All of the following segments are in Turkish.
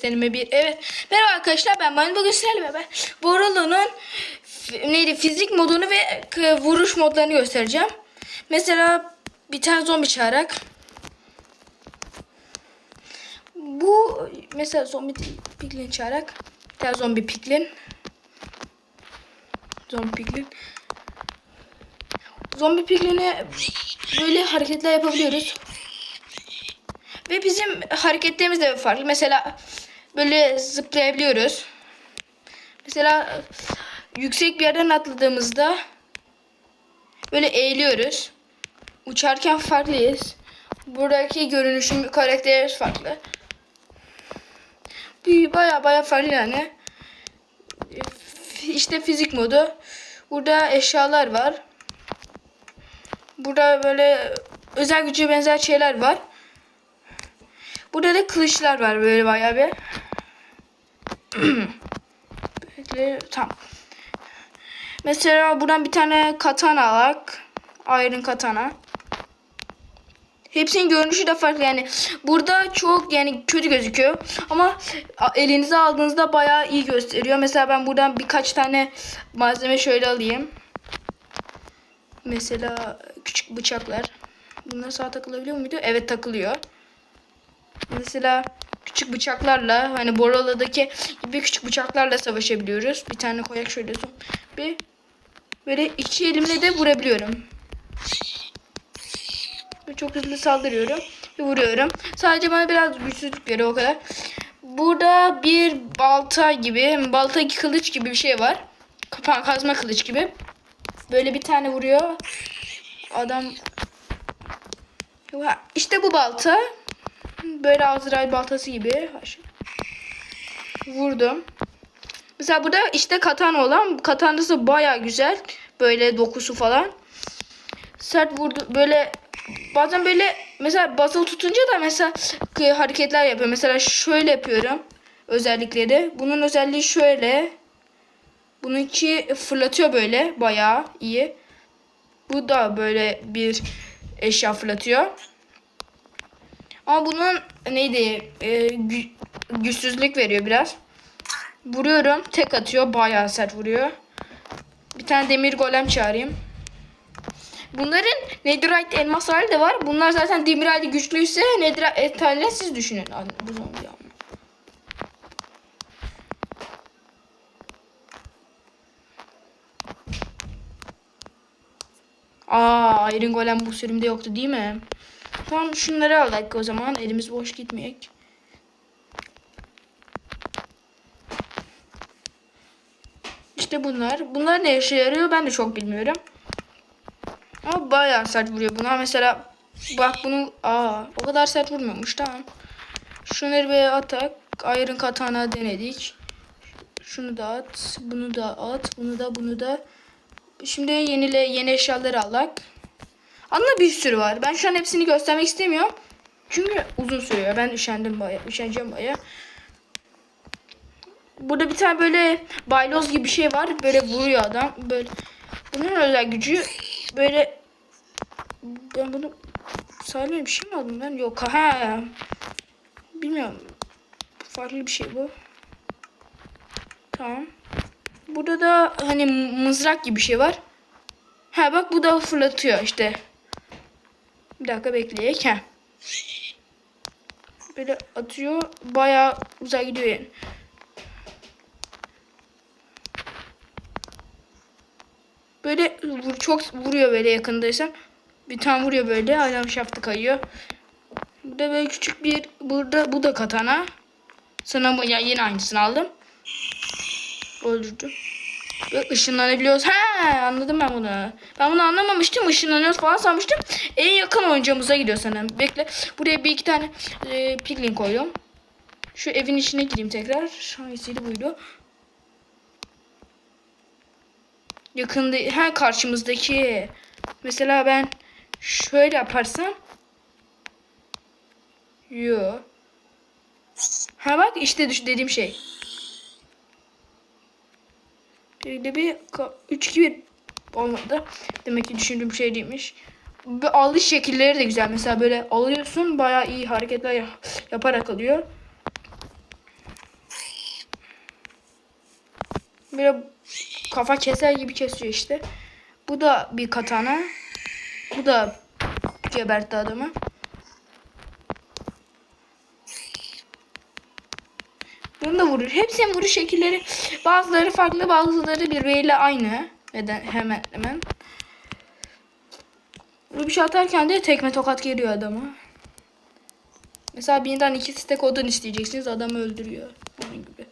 gösterime bir. Evet. Merhaba arkadaşlar ben Mani bugün sizlerle beraber Borolo'nun neydi fizik modunu ve vuruş modlarını göstereceğim. Mesela bir tane zombi çağırarak. Bu mesela zombi piglin çağırarak. Bir tane zombi piglin. Zombi piglin. Zombi pigline böyle hareketler yapabiliyoruz. Ve bizim hareketlerimiz de farklı. Mesela böyle zıplayabiliyoruz. Mesela yüksek bir yerden atladığımızda böyle eğiliyoruz. Uçarken farklıyız. Buradaki görünüşüm, karakterimiz farklı. Baya baya farklı yani. İşte fizik modu. Burada eşyalar var. Burada böyle özel güce benzer şeyler var. Burada da kılıçlar var böyle bayağı bir. böyle tam. Mesela buradan bir tane katana alak. Iron katana. Hepsinin görünüşü de farklı yani. Burada çok yani kötü gözüküyor. Ama elinize aldığınızda bayağı iyi gösteriyor. Mesela ben buradan birkaç tane malzeme şöyle alayım. Mesela küçük bıçaklar. Bunlar sağa takılabiliyor muydu? Evet takılıyor. Mesela küçük bıçaklarla hani Borola'daki gibi küçük bıçaklarla savaşabiliyoruz. Bir tane koyak şöyle son. Bir böyle iki elimle de vurabiliyorum. Ve çok hızlı saldırıyorum ve vuruyorum. Sadece bana biraz güçsüzlük veriyor o kadar. Burada bir balta gibi, balta kılıç gibi bir şey var. Kapan kazma kılıç gibi. Böyle bir tane vuruyor. Adam işte bu balta. Böyle Azrail baltası gibi. Vurdum. Mesela burada işte katana olan katanası baya güzel. Böyle dokusu falan. Sert vurdu. Böyle bazen böyle mesela basılı tutunca da mesela hareketler yapıyor. Mesela şöyle yapıyorum. Özellikleri. Bunun özelliği şöyle. Bununki fırlatıyor böyle bayağı iyi. Bu da böyle bir eşya fırlatıyor. Ama bunun neydi? E, gü- güçsüzlük veriyor biraz. Vuruyorum. Tek atıyor. Bayağı sert vuruyor. Bir tane demir golem çağırayım. Bunların netherite elmas hali de var. Bunlar zaten demir hali güçlüyse netherite haliyle siz düşünün. Bu zombi ya. Aa, Iron Golem bu sürümde yoktu değil mi? Tamam şunları aldık o zaman. Elimiz boş gitmeyek. İşte bunlar. Bunlar ne işe yarıyor ben de çok bilmiyorum. Ama bayağı sert vuruyor bunlar. Mesela bak bunu aa o kadar sert vurmuyormuş tamam. Şunları bir atak. Iron katana denedik. Şunu da at. Bunu da at. Bunu da bunu da. Şimdi yenile yeni eşyaları alak. Anla bir sürü var. Ben şu an hepsini göstermek istemiyorum. Çünkü uzun sürüyor. Ben üşendim baya. Üşeneceğim baya. Burada bir tane böyle bayloz gibi bir şey var. Böyle vuruyor adam. Böyle. Bunun özel gücü böyle ben bunu saymaya bir şey mi aldım ben? Yok. Ha. Bilmiyorum. Farklı bir şey bu. Tamam. Burada da hani mızrak gibi bir şey var. Ha bak bu da fırlatıyor işte. Bir dakika bekleyek. Böyle atıyor. Bayağı uzak gidiyor yani. Böyle vur, çok vuruyor böyle yakındaysan. Bir tane vuruyor böyle. Adam şaftı kayıyor. Burada böyle küçük bir burada bu da katana. Sana bu ya yine aynısını aldım. Öldürdüm. Ve ışınlanabiliyoruz. He anladım ben bunu. Ben bunu anlamamıştım. Işınlanıyoruz falan sanmıştım. En yakın oyuncumuza gidiyor sanırım. Bekle. Buraya bir iki tane e, piglin koydum. Şu evin içine gireyim tekrar. Hangisiydi buydu? Yakında ha karşımızdaki. Mesela ben şöyle yaparsam Yo. Ha bak işte dediğim şey. Şöyle bir 3-2-1 olmadı. Demek ki düşündüğüm şey değilmiş. Ve alış şekilleri de güzel. Mesela böyle alıyorsun bayağı iyi hareketler yaparak alıyor. Böyle kafa keser gibi kesiyor işte. Bu da bir katana. Bu da gebertti adamı. Bunu da vurur. Hepsinin vuruş şekilleri bazıları farklı bazıları birbiriyle aynı. Neden hemen hemen. Şey atarken de tekme tokat geliyor adama. Mesela birinden iki stek odun isteyeceksiniz adamı öldürüyor. Onun gibi.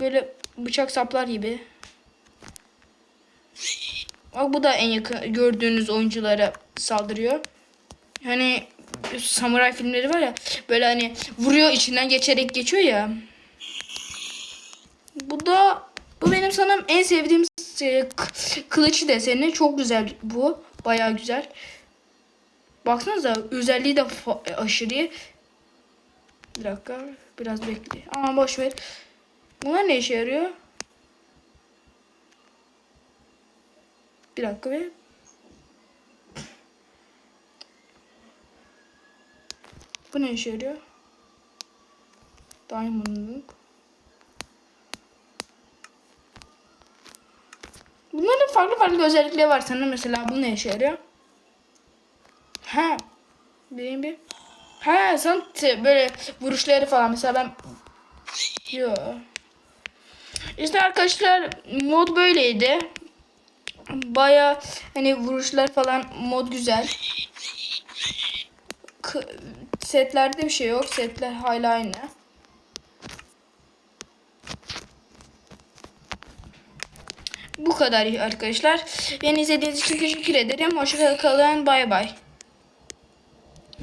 Böyle bıçak saplar gibi. Bak bu da en yakın gördüğünüz oyunculara saldırıyor. Hani samuray filmleri var ya böyle hani vuruyor içinden geçerek geçiyor ya. Bu da bu benim sanırım en sevdiğim e, kılıç deseni. Çok güzel bu. Bayağı güzel. Baksanıza özelliği de fa- aşırı. Bir dakika biraz bekle. Ama boş ver. Bunlar ne işe yarıyor? Bir dakika be. Bu ne işe yarıyor? Diamond'lık. Bunların farklı farklı özellikleri var sanırım. Mesela bu ne işe yarıyor? Ha. Benim bir. Ha sen böyle vuruşları falan mesela ben Yo. İşte arkadaşlar mod böyleydi. Baya hani vuruşlar falan mod güzel. K- setlerde bir şey yok. Setler hala aynı. Bu kadar arkadaşlar. Beni izlediğiniz için teşekkür ederim. Hoşçakalın. Bay bay.